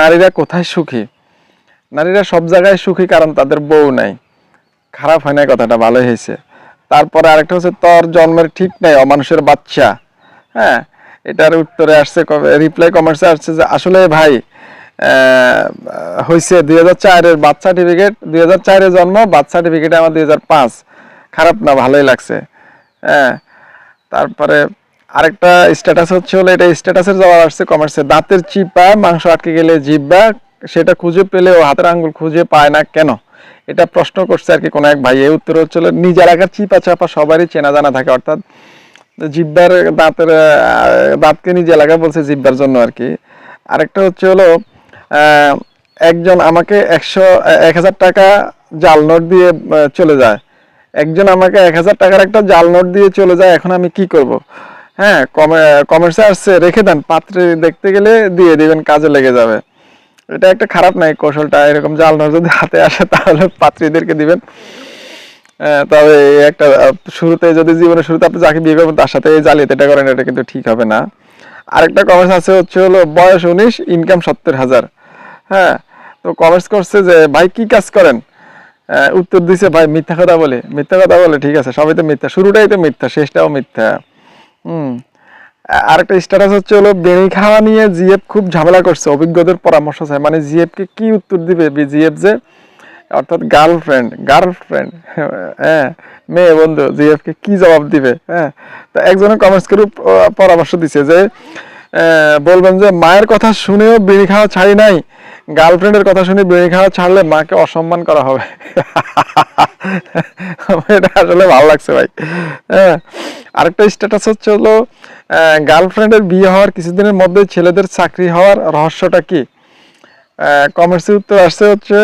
নারীরা কোথায় সুখী? নারীরা সব জায়গায় সুখী কারণ তাদের বউ নাই। খারাপ হয় না কথাটা, ভালোই হয়েছে। তারপরে আরেকটা হচ্ছে, তোর জন্মের ঠিক নাই, অমানুষের বাচ্চা। হ্যাঁ এটার উত্তরে আসছে রিপ্লাই কমার্সে আসছে যে, আসলে ভাই হয়েছে দুই হাজার চারের বার্থ সার্টিফিকেট দুই হাজার চারের জন্ম, বার্থ সার্টিফিকেটে আমার দুই হাজার পাঁচ। খারাপ না, ভালোই লাগছে। হ্যাঁ তারপরে আরেকটা স্ট্যাটাস হচ্ছে হলো এটা স্ট্যাটাসের জবাব আসছে কমার্সে দাঁতের চিপা, মাংস আটকে গেলে জিব্বা, সেটা খুঁজে পেলে ও হাতের আঙ্গুল খুঁজে পায় না কেন? এটা প্রশ্ন করছে আর কি কোনো এক ভাই। এই উত্তর হচ্ছে হলো নিজের এলাকার চিপা চাপা সবারই চেনা জানা থাকে, অর্থাৎ জিব্বার দাঁতের দাঁতকে নিজে এলাকায় বলছে জিব্বার জন্য আর কি। আরেকটা হচ্ছে হলো একজন আমাকে একশো, এক হাজার টাকা জাল নোট দিয়ে চলে যায়। একজন আমাকে এক হাজার টাকার একটা জাল নোট দিয়ে চলে যায়, এখন আমি কি করব? হ্যাঁ কমার্সে আসছে, রেখে দেন, পাত্রে দেখতে গেলে দিয়ে দিবেন, কাজে লেগে যাবে। এটা একটা খারাপ নাই, কৌশলটা, এরকম জাল যদি হাতে আসে, তাহলে পাত্রীদেরকে দিবেন। তবে একটা শুরুতে যদি জীবনের শুরুতে আপনি যাকে বিয়ে করবেন, তার সাথে এই জালিয়াতিটা করেন, এটা কিন্তু ঠিক হবে না। আরেকটা কমার্স আছে, হচ্ছে হলো বয়স উনিশ ইনকাম সত্তর হাজার। হ্যাঁ তো কমার্স করছে যে, ভাই, কি কাজ করেন? উত্তর দিছে, ভাই, মিথ্যা কথা বলে। মিথ্যা কথা বলে, ঠিক আছে, সবাই তো মিথ্যা, শুরুটাই তো মিথ্যা, শেষটাও মিথ্যা। হুম। আরেকটা স্ট্যাটাস হচ্ছে হলো বেনি খাওয়া নিয়ে জিএফ খুব ঝামেলা করছে, অভিজ্ঞদের পরামর্শ চায় মানে জিএফকে কি উত্তর দিবে? জিএফ যে, অর্থাৎ গার্লফ্রেন্ড গার্লফ্রেন্ড হ্যাঁ মেয়ে বন্ধু, জিএফকে কি জবাব দিবে? হ্যাঁ তো একজনে কমেন্টস পরামর্শ দিছে যে বলবেন যে মায়ের কথা শুনেও বিড়ি খাওয়া ছাড়ি নাই। গার্লফ্রেন্ডের কথা শুনে বিড়ি খাওয়া ছাড়লে মাকে অসম্মান করা হবে। এটা আসলে ভালো লাগছে ভাই। হ্যাঁ আরেকটা স্ট্যাটাস হচ্ছে হলো গার্লফ্রেন্ডের বিয়ে হওয়ার কিছুদিনের মধ্যে ছেলেদের চাকরি হওয়ার রহস্যটা কি? কমার্সের উত্তর আসছে হচ্ছে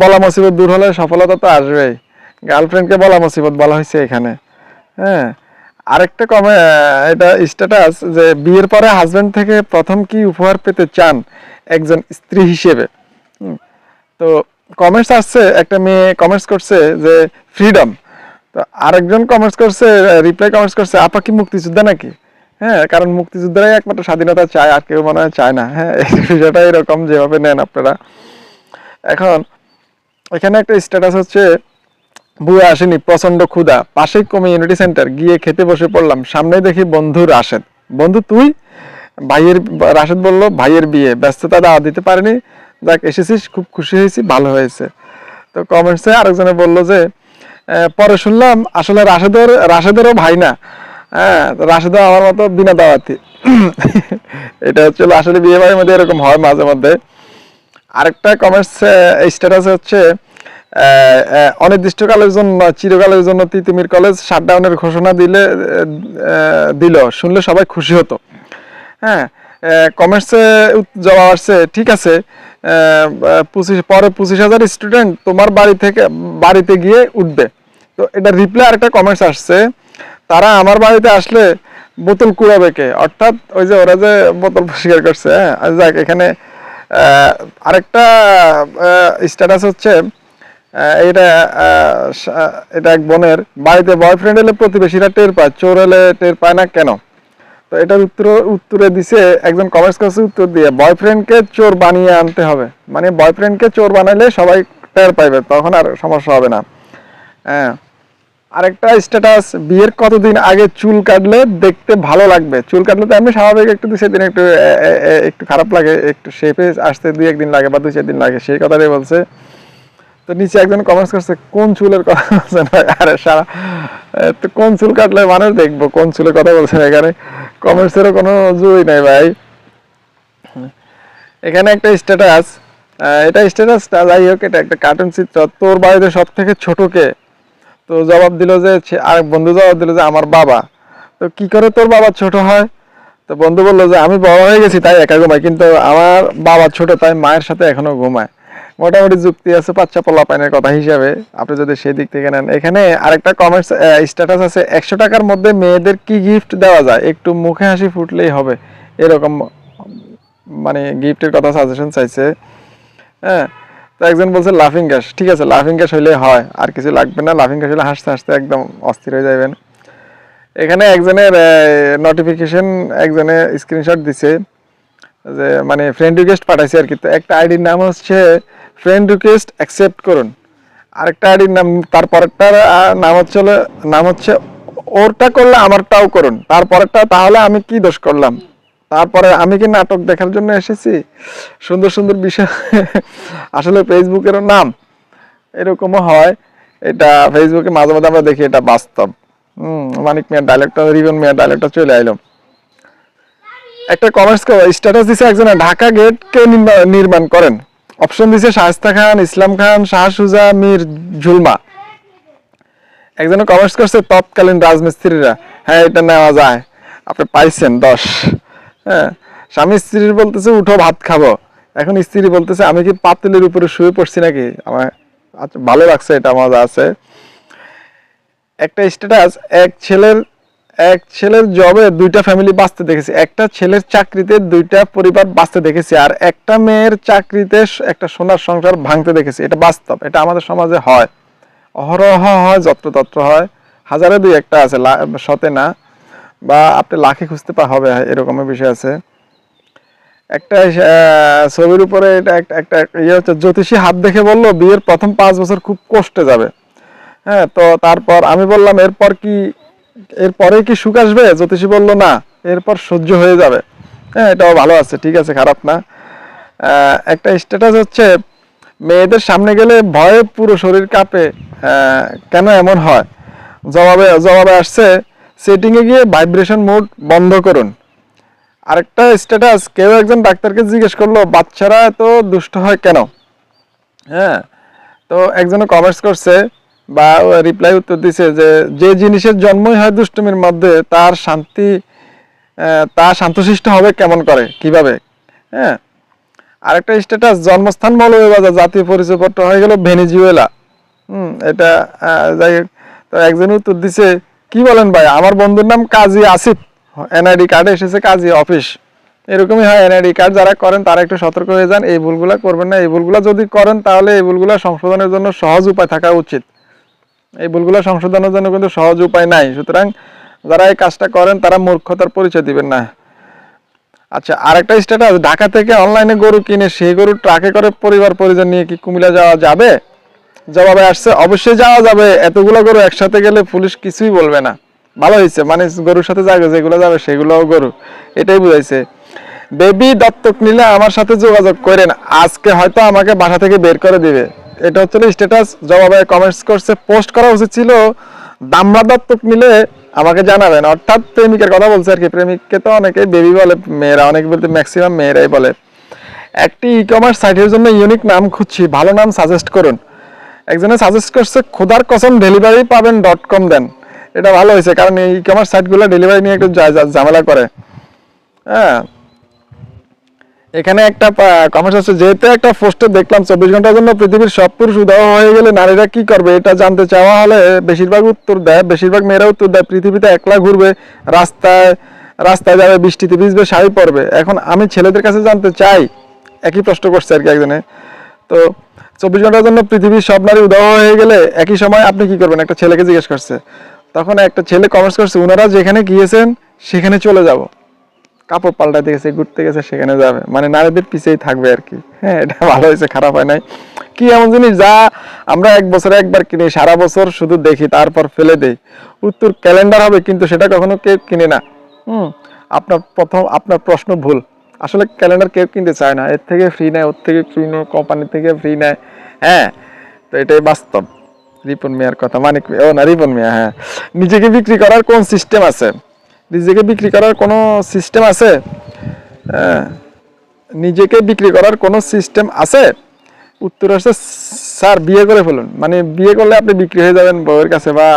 বলা মুসিবত দূর হলে সফলতা তো আসবেই। গার্লফ্রেন্ডকে বলা মুসিবত বলা হয়েছে এখানে। হ্যাঁ আরেকটা কমে এটা স্ট্যাটাস যে বিয়ের পরে হাজব্যান্ড থেকে প্রথম কি উপহার পেতে চান একজন স্ত্রী হিসেবে? তো কমেন্টস আসছে, একটা মেয়ে কমেন্টস করছে যে ফ্রিডম তো আরেকজন কমেন্টস করছে রিপ্লাই কমেন্টস করছে, আপা কি মুক্তিযোদ্ধা নাকি? হ্যাঁ কারণ মুক্তিযোদ্ধারাই একমাত্র স্বাধীনতা চায়, আর কেউ মনে হয় চায় না। হ্যাঁ এই বিষয়টা এরকম যেভাবে নেন আপনারা। এখন এখানে একটা স্ট্যাটাস হচ্ছে বুয়ে আসেনি প্রচণ্ড ক্ষুধা। পাশেই কমিউনিটি সেন্টার গিয়ে খেতে বসে পড়লাম। সামনে দেখি বন্ধু রাশেদ। বন্ধু, তুই? ভাইয়ের, রাশেদ বলল, ভাইয়ের বিয়ে। ব্যস্ততা দাওয়া দিতে পারেনি। যাক, এসেছিস, খুব খুশি হয়েছি, ভালো হয়েছে। তো কমেন্টসে আরেকজনে বলল যে পরে শুনলাম, আসলে রাশেদের, রাশেদেরও ভাই না। হ্যাঁ তো রাশেদও আমার মতো বিনা দাওয়াতি। এটা হচ্ছে আসলে বিয়ে বাড়ির মধ্যে এরকম হয় মাঝে মধ্যে। আরেকটা কমার্স স্ট্যাটাস হচ্ছে অনির্দিষ্টকালের জন্য চিরকালের জন্য তিতুমির কলেজ শাটডাউনের ঘোষণা দিলে দিল, শুনলে সবাই খুশি হতো। হ্যাঁ কমার্সে জবাব আসছে, ঠিক আছে পঁচিশ, পরে পঁচিশ হাজার স্টুডেন্ট তোমার বাড়ি থেকে, বাড়িতে গিয়ে উঠবে। তো এটা রিপ্লাই আরেকটা কমেন্টস আসছে, তারা আমার বাড়িতে আসলে বোতল কুড়াবে কে? অর্থাৎ ওই যে ওরা যে বোতল পরিষ্কার করছে হ্যাঁ যাক, এখানে আরেকটা স্ট্যাটাস হচ্ছে এটা এটা এক বোনের বাড়িতে বয়ফ্রেন্ড এলে প্রতিবেশীরা টের পায়, চোর এলে টের পায় না কেন? তো এটার উত্তর, উত্তরে দিছে, একজন কমেন্টস করছে উত্তর দিয়ে বয়ফ্রেন্ডকে চোর বানিয়ে আনতে হবে। মানে বয়ফ্রেন্ডকে চোর বানাইলে সবাই টের পাইবে, তখন আর সমস্যা হবে না। হ্যাঁ আরেকটা স্ট্যাটাস বিয়ের কতদিন আগে চুল কাটলে দেখতে ভালো লাগবে? চুল কাটলে তো এমনি স্বাভাবিক একটু, দুই চার দিন একটু একটু খারাপ লাগে, একটু শেপে আসতে দুই, একদিন লাগে বা দুই চার দিন লাগে, সেই কথাটাই বলছে। তো নিচে একজন কমেন্টস করছে, কোন চুলের কথা বলছেন? আরে সারা তো কোন চুল কাটলে মানুষ দেখব, কোন চুলের কথা বলছেন এখানে। কমেন্টসেরও কোনো জুই নাই ভাই। এখানে একটা স্ট্যাটাস এটা স্ট্যাটাসটা যাই হোক, এটা একটা কার্টুন চিত্র। তোর বাড়িতে সব থেকে ছোট কে তো জবাব দিল যে আরেক বন্ধু জবাব দিল যে, আমার বাবা। তো কি করে তোর বাবা ছোট হয়? তো বন্ধু বলল যে, আমি বড় হয়ে গেছি, তাই একা ঘুমাই। কিন্তু আমার বাবা ছোট, তাই মায়ের সাথে এখনও ঘুমায়। মোটামুটি যুক্তি আছে বাচ্চা পোলা পাইনের কথা হিসাবে। আপনি যদি সেই দিক থেকে নেন। এখানে আরেকটা কমেন্টস স্ট্যাটাস আছে। একশো টাকার মধ্যে মেয়েদের কি গিফট দেওয়া যায়? একটু মুখে হাসি ফুটলেই হবে। এরকম মানে গিফটের কথা সাজেশন চাইছে। হ্যাঁ তো একজন বলছে লাফিং গ্যাস ঠিক আছে লাফিং গ্যাস হইলে হয়। আর কিছু লাগবে না। লাফিং গ্যাস হলে হাসতে হাসতে একদম অস্থির হয়ে যাবেন এখানে একজনের নোটিফিকেশন একজনে স্ক্রিনশট দিছে। যে মানে ফ্রেন্ড রিকোয়েস্ট পাঠাইছে আর কি। তো একটা আইডির নাম হচ্ছে ফ্রেন্ড রিকোয়েস্ট অ্যাকসেপ্ট করুন। আরেকটা আইডির নাম তারপরেরটার আহ, নাম হচ্ছে নাম হচ্ছে ওরটা করলে আমারটাও করুন। তারপরেরটা তাহলে আমি কি দোষ করলাম? তারপরে আমি কি নাটক দেখার জন্য এসেছি? সুন্দর সুন্দর বিষয়। আসলে ফেসবুকেরও নাম এরকমও হয়। এটা ফেসবুকে মাঝে মাঝে আমরা দেখি এটা বাস্তব। হম মানিক মিয়ার ডায়লগটা রিবন মিয়ার ডায়লগটা চলে আইলো। একটা কমার্স স্ট্যাটাস দিছে একজনে ঢাকা গেট কে নির্মাণ করেন। অপশন দিছে শায়েস্তা খান, ইসলাম খান, শাহ সুজা, মীর ঝুলমা একজনে কমার্স করছে, তৎকালীন রাজমিস্ত্রিরা। হ্যাঁ এটা নেওয়া যায়। আপনি পাইছেন, দশ। হ্যাঁ স্বামী স্ত্রীর বলতেছে, উঠো, ভাত খাব। এখন স্ত্রী বলতেছে, আমি কি পাতিলের উপরে শুয়ে পড়ছি নাকি? আমার আচ্ছা ভালো লাগছে, এটা মজা আছে। একটা স্ট্যাটাস এক ছেলের এক ছেলের জবে দুইটা ফ্যামিলি বাঁচতে দেখেছি। একটা ছেলের চাকরিতে দুইটা পরিবার বাঁচতে দেখেছি আর একটা মেয়ের চাকরিতে একটা সোনার সংসার ভাঙতে দেখেছি। এটা বাস্তব, এটা আমাদের সমাজে হয়। অহরহ হয়, যত্রতত্র হয়। হাজারে দুই একটা আছে শতে না। বা আপনি লাখে খুঁজতে পা হবে এরকমের বিষয় আছে। একটা ছবির উপরে এটা একটা একটা ইয়ে হচ্ছে, জ্যোতিষী হাত দেখে বলল, বিয়ের প্রথম পাঁচ বছর খুব কষ্টে যাবে। হ্যাঁ তো তারপর আমি বললাম, এরপর কি এরপরে কি সুখ আসবে? জ্যোতিষী বলল, না, এরপর সহ্য হয়ে যাবে। হ্যাঁ এটাও ভালো আছে, ঠিক আছে, খারাপ না। একটা স্ট্যাটাস হচ্ছে, মেয়েদের সামনে গেলে ভয়ে পুরো শরীর কাঁপে। কেন এমন হয়? জবাবে জবাবে আসছে সেটিংয়ে গিয়ে ভাইব্রেশন মোড বন্ধ করুন। আরেকটা স্ট্যাটাস কেউ একজন ডাক্তারকে জিজ্ঞেস করল, বাচ্চারা এত দুষ্ট হয় কেন? হ্যাঁ তো একজনে কমেন্টস করছে বা রিপ্লাই উত্তর দিছে যে যে জিনিসের জন্মই হয় দুষ্টমির মধ্যে, তার শান্তি তা শান্তশিষ্ট হবে কেমন করে, কীভাবে? হ্যাঁ? আরেকটা স্ট্যাটাস জন্মস্থান মৌলভীবাজার, জাতীয় পরিচয়পত্র হয়ে গেল ভেনিজুয়েলা। হুম, এটা যাই তো একজন উত্তর দিছে, কি বলেন ভাই, আমার বন্ধুর নাম কাজী আসিফ এনআইডি কার্ডে এসেছে কাজী অফিস। এরকমই হয় এনআইডি কার্ড যারা করেন, তারা একটু সতর্ক হয়ে যান, এই ভুলগুলা করবেন না, এই ভুলগুলা যদি করেন, তাহলে এই ভুলগুলা সংশোধনের জন্য সহজ উপায় থাকা উচিত। এই ভুলগুলো সংশোধনের জন্য কিন্তু সহজ উপায় নাই। সুতরাং যারা এই কাজটা করেন, তারা মূর্খতার পরিচয় দিবেন না। আচ্ছা আরেকটা স্ট্যাটাস, ঢাকা থেকে অনলাইনে গরু কিনে সেই গরু ট্রাকে করে পরিবার পরিজন নিয়ে কি কুমিল্লা যাওয়া যাবে? জবাবে আসছে, অবশ্যই যাওয়া যাবে। এতগুলো গরু একসাথে গেলে পুলিশ কিছুই বলবে না। ভালো হয়েছে মানে গরুর সাথে যাবে, যেগুলো যাবে সেগুলোও গরু। এটাই বুঝাইছে। বেবি দত্তক নিলে আমার সাথে যোগাযোগ করেন। আজকে হয়তো আমাকে বাসা থেকে বের করে দিবে। এটা হচ্ছে স্ট্যাটাস জবাবে কমেন্টস করছে পোস্ট করা উচিত ছিল দামরা দত্তক নিলে আমাকে জানাবেন। অর্থাৎ প্রেমিকের কথা বলছে আর কি, প্রেমিককে তো অনেকে বেবি বলে, মেয়েরা অনেকে বলতে ম্যাক্সিমাম মেয়েরাই বলে। একটি ই কমার্স সাইটের জন্য ইউনিক নাম খুঁজছি, ভালো নাম সাজেস্ট করুন। একজনে সাজেস্ট করছে, খোদার কসম ডেলিভারি পাবেন ডট কম দেন। এটা ভালো হয়েছে, কারণ ই কমার্স সাইটগুলো ডেলিভারি নিয়ে একটু ঝামেলা করে। হ্যাঁ। এখানে একটা কমেন্ট আছে, যেহেতু একটা পোস্টে দেখলাম চব্বিশ ঘণ্টার জন্য পৃথিবীর সব পুরুষ উদাহ হয়ে গেলে নারীরা কি করবে এটা জানতে চাওয়া হলে বেশিরভাগ উত্তর দেয়, বেশিরভাগ মেয়েরা উত্তর দেয়, পৃথিবীতে একলা ঘুরবে, রাস্তায় রাস্তায় যাবে, বৃষ্টিতে ভিজবে, শাড়ি পরবে। এখন আমি ছেলেদের কাছে জানতে চাই, একই প্রশ্ন করছে আর কি একজনে। তো চব্বিশ ঘণ্টার জন্য পৃথিবীর সব নারী উদাহ হয়ে গেলে একই সময় আপনি কি করবেন? একটা ছেলেকে জিজ্ঞেস করছে। তখন একটা ছেলে কমেন্টস করছে ওনারা যেখানে গিয়েছেন, সেখানে চলে যাব। কাপড় পাল্টাতে গেছে, ঘুরতে গেছে, সেখানে যাবে। মানে নারীদের পিছেই থাকবে আর কি। হ্যাঁ এটা ভালো হয়েছে, খারাপ হয় নাই। কি এমন জিনিস যা আমরা এক বছরে একবার কিনি, সারা বছর শুধু দেখি, তারপর ফেলে দেই। উত্তর ক্যালেন্ডার হবে, কিন্তু সেটা কখনো কেউ কিনে না। হুম, আপনার প্রথম, আপনার প্রশ্ন ভুল। আসলে ক্যালেন্ডার কেউ কিনতে চায় না। এর থেকে ফ্রি নেয়, ওর থেকে ফ্রি নেয় কোম্পানি থেকে ফ্রি নেয়। হ্যাঁ তো এটাই বাস্তব। রিপন মিয়ার কথা। মিয়া- ও না, রিপন মিয়া হ্যাঁ। নিজেকে বিক্রি করার কোন সিস্টেম আছে? নিজেকে বিক্রি করার কোনো সিস্টেম আছে? হ্যাঁ, নিজেকে বিক্রি করার কোনো সিস্টেম আছে? উত্তর আসছে স্যার বিয়ে করে ফেলুন। মানে বিয়ে করলে আপনি বিক্রি হয়ে যাবেন বউয়ের কাছে বা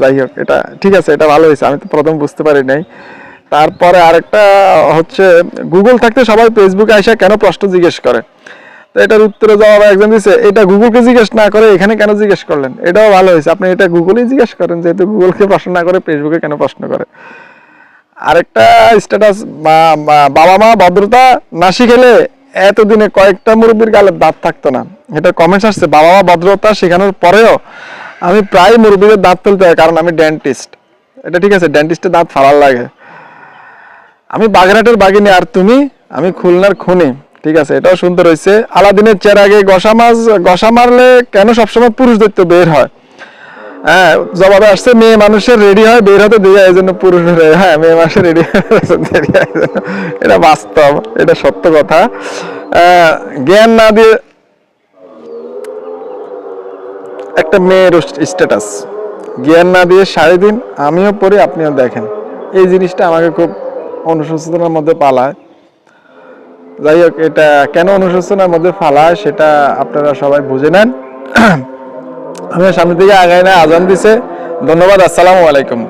যাই হোক এটা ঠিক আছে এটা ভালো হয়েছে আমি তো প্রথম বুঝতে পারি নাই। তারপরে আরেকটা হচ্ছে গুগল থাকতে সবাই ফেসবুকে এসে কেন প্রশ্ন জিজ্ঞেস করে? তো এটার উত্তরে জবাব একজন দিছে এটা গুগলকে জিজ্ঞেস না করে এখানে কেন জিজ্ঞেস করলেন? এটাও ভালো হয়েছে আপনি এটা গুগলেই জিজ্ঞেস করেন যেহেতু গুগলকে প্রশ্ন না করে ফেসবুকে কেন প্রশ্ন করে? আরেকটা স্ট্যাটাস বাবা মা ভদ্রতা না শিখেলে এতদিনে কয়েকটা মুরব্বীর গালে দাঁত থাকতো না। এটা কমেন্টস আসছে, বাবা মা ভদ্রতা শেখানোর পরেও আমি প্রায় মুরব্বীদের দাঁত তুলতে হয়, কারণ আমি ডেন্টিস্ট এটা ঠিক আছে ডেন্টিস্টের দাঁত ফালার লাগে। আমি বাগেরহাটের বাগিনী, আর তুমি? আমি খুলনার খুনি, ঠিক আছে, এটাও সুন্দর হয়েছে আলাদিনের চের আগে গসা মাছ গসা মারলে কেন সবসময় পুরুষ দৈত্য বের হয়? হ্যাঁ জবাবে আসছে, মেয়ে মানুষের রেডি হয়, বের হতে জন্য পুরুষ হ্যাঁ মেয়ে মানুষের রেডি এটা বাস্তব, এটা সত্য কথা। জ্ঞান না দিয়ে একটা মেয়ের স্ট্যাটাস জ্ঞান না দিয়ে শাড়ি দিন আমিও পড়ি, আপনিও দেখেন। এই জিনিসটা আমাকে খুব অনুশোচনার মধ্যে পালায়। যাই হোক, এটা কেন অনুশোচনার মধ্যে ফালায় সেটা আপনারা সবাই বুঝে নেন। আমি সামনে দিকে আগায় না আজান দিছে। ধন্যবাদ আসসালামু আলাইকুম।